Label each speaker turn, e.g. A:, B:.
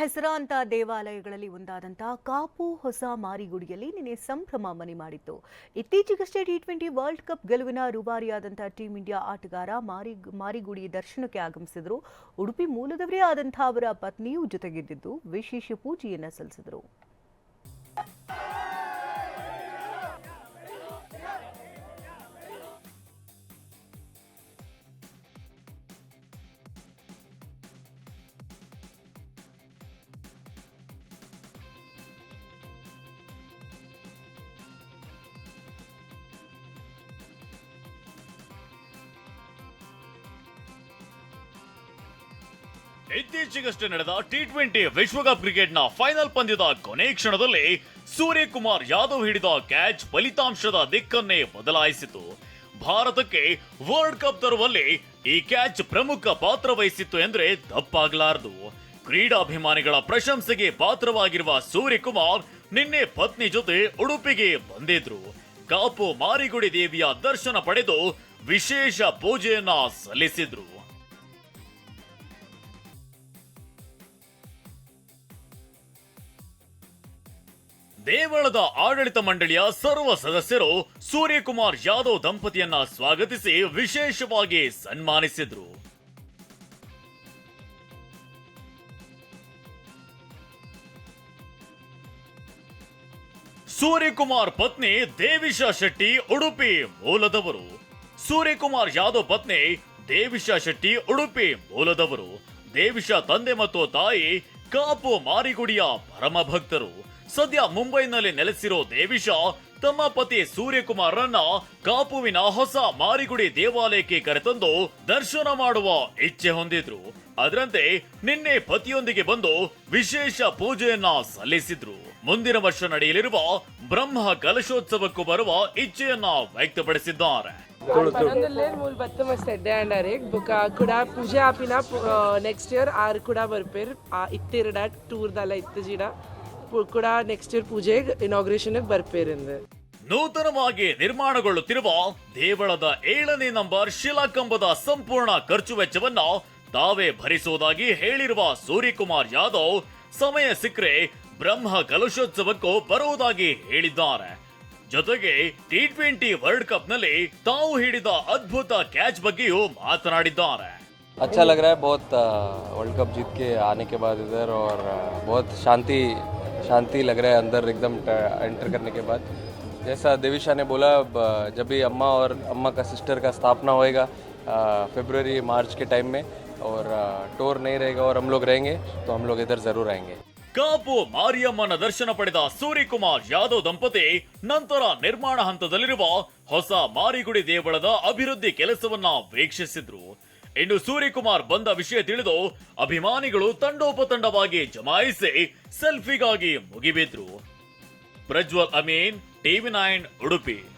A: ಹೆಸರಾಂತ ದೇವಾಲಯಗಳಲ್ಲಿ ಒಂದಾದಂತಹ ಕಾಪು ಹೊಸ ಮಾರಿಗುಡಿಯಲ್ಲಿ ನಿನ್ನೆ ಸಂಭ್ರಮ ಮನೆ ಮಾಡಿತ್ತು. ಇತ್ತೀಚೆಗಷ್ಟೇ ಟಿ ಟ್ವೆಂಟಿ ವರ್ಲ್ಡ್ ಕಪ್ ಗೆಲುವಿನ ರೂವಾರಿಯಾದಂತಹ ಟೀಂ ಇಂಡಿಯಾ ಆಟಗಾರ ಮಾರಿ, ಮಾರಿಗುಡಿ ದರ್ಶನಕ್ಕೆ ಆಗಮಿಸಿದರು. ಉಡುಪಿ ಮೂಲದವರೇ ಆದಂತಹ ಅವರ ಪತ್ನಿಯೂ ಜೊತೆಗಿದ್ದಿದ್ದು, ವಿಶೇಷ ಪೂಜೆಯನ್ನು ಸಲ್ಲಿಸಿದರು.
B: ಇತ್ತೀಚೆಗಷ್ಟೇ ನಡೆದ ಟಿ ಟ್ವೆಂಟಿ ವಿಶ್ವಕಪ್ ಕ್ರಿಕೆಟ್ನ ಫೈನಲ್ ಪಂದ್ಯದ ಕೊನೆ ಕ್ಷಣದಲ್ಲಿ ಸೂರ್ಯಕುಮಾರ್ ಯಾದವ್ ಹಿಡಿದ ಕ್ಯಾಚ್ ಫಲಿತಾಂಶದ ದಿಕ್ಕನ್ನೇ ಬದಲಾಯಿಸಿತು. ಭಾರತಕ್ಕೆ ವರ್ಲ್ಡ್ ಕಪ್ ತರುವಲ್ಲಿ ಈ ಕ್ಯಾಚ್ ಪ್ರಮುಖ ಪಾತ್ರ ವಹಿಸಿತ್ತು ಎಂದ್ರೆ ತಪ್ಪಾಗಲಾರದು ಕ್ರೀಡಾಭಿಮಾನಿಗಳ ಪ್ರಶಂಸೆಗೆ ಪಾತ್ರವಾಗಿರುವ ಸೂರ್ಯಕುಮಾರ್ ನಿನ್ನೆ ಪತ್ನಿ ಜೊತೆ ಉಡುಪಿಗೆ ಬಂದಿದ್ರು. ಕಾಪು ಮಾರಿಗುಡಿ ದೇವಿಯ ದರ್ಶನ ಪಡೆದು ವಿಶೇಷ ಪೂಜೆಯನ್ನ ಸಲ್ಲಿಸಿದ್ರು. ದೇವಳದ ಆಡಳಿತ ಮಂಡಳಿಯ ಸರ್ವ ಸದಸ್ಯರು ಸೂರ್ಯಕುಮಾರ್ ಯಾದವ್ ದಂಪತಿಯನ್ನ ಸ್ವಾಗತಿಸಿ ವಿಶೇಷವಾಗಿ ಸನ್ಮಾನಿಸಿದ್ರು. ಸೂರ್ಯಕುಮಾರ್ ಪತ್ನಿ ದೇವಿಶಾ ಶೆಟ್ಟಿ ಉಡುಪಿ ಮೂಲದವರು. ಸೂರ್ಯಕುಮಾರ್ ಯಾದವ್ ಪತ್ನಿ ದೇವಿಶಾ ಶೆಟ್ಟಿ ಉಡುಪಿ ಮೂಲದವರು. ದೇವಿಶಾ ತಂದೆ ಮತ್ತು ತಾಯಿ ಕಾಪು ಮಾರಿಗುಡಿಯ ಪರಮ ಭಕ್ತರು ಸದ್ಯ ಮುಂಬೈನಲ್ಲಿ ನೆಲೆಸಿರೋ ದೇವಿಶಾ, ತಮ್ಮ ಪತಿ ಸೂರ್ಯಕುಮಾರ್ರನ್ನ ಕಾಪುವಿನ ಹೊಸ ಮಾರಿಗುಡಿ ದೇವಾಲಯಕ್ಕೆ ಕರೆತಂದು ದರ್ಶನ ಮಾಡುವ ಇಚ್ಛೆ ಹೊಂದಿದ್ರು. ಅದರಂತೆ ನಿನ್ನೆ ಪತಿಯೊಂದಿಗೆ ಬಂದು ವಿಶೇಷ ಪೂಜೆಯನ್ನ ಸಲ್ಲಿಸಿದ್ರು. ಮುಂದಿನ ವರ್ಷ ನಡೆಯಲಿರುವ ಬ್ರಹ್ಮ ಕಲಶೋತ್ಸವಕ್ಕೂ ಬರುವ ಇಚ್ಛೆಯನ್ನ ವ್ಯಕ್ತಪಡಿಸಿದ್ದಾರೆ.
C: ಪೂಜೆ ಆಪಿನ ನೆಕ್ಸ್ಟ್ ಇಯರ್ ಆರ್ ಕುಡ ಬರ್ಪೇರ್. ಇತ್ತಿರಡ ಟೂರ್ದಲ್ಲ ಇತ್ತು ಜಿಡ. ಪು- ಕುಡ ನೆಕ್ಸ್ಟ್ ಇಯರ್ ಪೂಜೆಗೆ ಇನಾಗ್ರೇಷನ್ ಬರ್ಪೇರಿಂದು
B: ನೂತನವಾಗಿ ನಿರ್ಮಾಣಗೊಳ್ಳುತ್ತಿರುವ ದೇವಳದ ಏಳನೇ ನಂಬರ್ ಶಿಲಾಕಂಬದ ಸಂಪೂರ್ಣ ಖರ್ಚು ವೆಚ್ಚವನ್ನ ತಾವೇ ಭರಿಸುವುದಾಗಿ ಹೇಳಿರುವ ಸೂರ್ಯಕುಮಾರ್ ಯಾದವ್ ಸಮಯ ಸಿಕ್ಕರೆ ಬ್ರಹ್ಮ ಕಲಶೋತ್ಸವಕ್ಕೂ ಬರುವುದಾಗಿ ಹೇಳಿದ್ದಾರೆ ಜೊತೆಗೆ ಟಿ ಟ್ವೆಂಟಿ ವರ್ಲ್ಡ್ ಕಪ್ ನಲ್ಲಿ ತಾವು ಹಿಡಿದ ಅದ್ಭುತ ಕ್ಯಾಚ್ ಬಗ್ಗೆಯೂ ಮಾತನಾಡಿದ್ದಾರೆ
D: अच्छा लग रहा है बहुत वर्ल्ड कप जीत के आने के बाद इधर और अ, बहुत शांति शांति लग रहा है अंदर एकदम एंटर करने के बाद जैसा देविशा ने बोला ब- जब भी अम्मा और अम्मा का सिस्टर का स्थापना होएगा फेब्रुवरी मार्च के टाइम में और टूर नहीं रहेगा और हम लोग रहेंगे तो हम लोग इधर ज़रूर आएंगे
B: ಕಾಪು ಮಾರಿಯಮ್ಮನ ದರ್ಶನ ಪಡೆದ ಸೂರ್ಯಕುಮಾರ್ ಯಾದವ್ ದಂಪತಿ ನಂತರ ನಿರ್ಮಾಣ ಹಂತದಲ್ಲಿರುವ ಹೊಸ ಮಾರಿಗುಡಿ ದೇವಳದ ಅಭಿವೃದ್ಧಿ ಕೆಲಸವನ್ನ ವೀಕ್ಷಿಸಿದ್ರು ಇನ್ನು ಸೂರ್ಯಕುಮಾರ್ ಬಂದ ವಿಷಯ ತಿಳಿದು ಅಭಿಮಾನಿಗಳು ತಂಡೋಪತಂಡವಾಗಿ ಜಮಾಯಿಸಿ ಸೆಲ್ಫಿಗಾಗಿ ಮುಗಿಬಿದ್ರು. Prajwal Amin, TV nine, Udupi.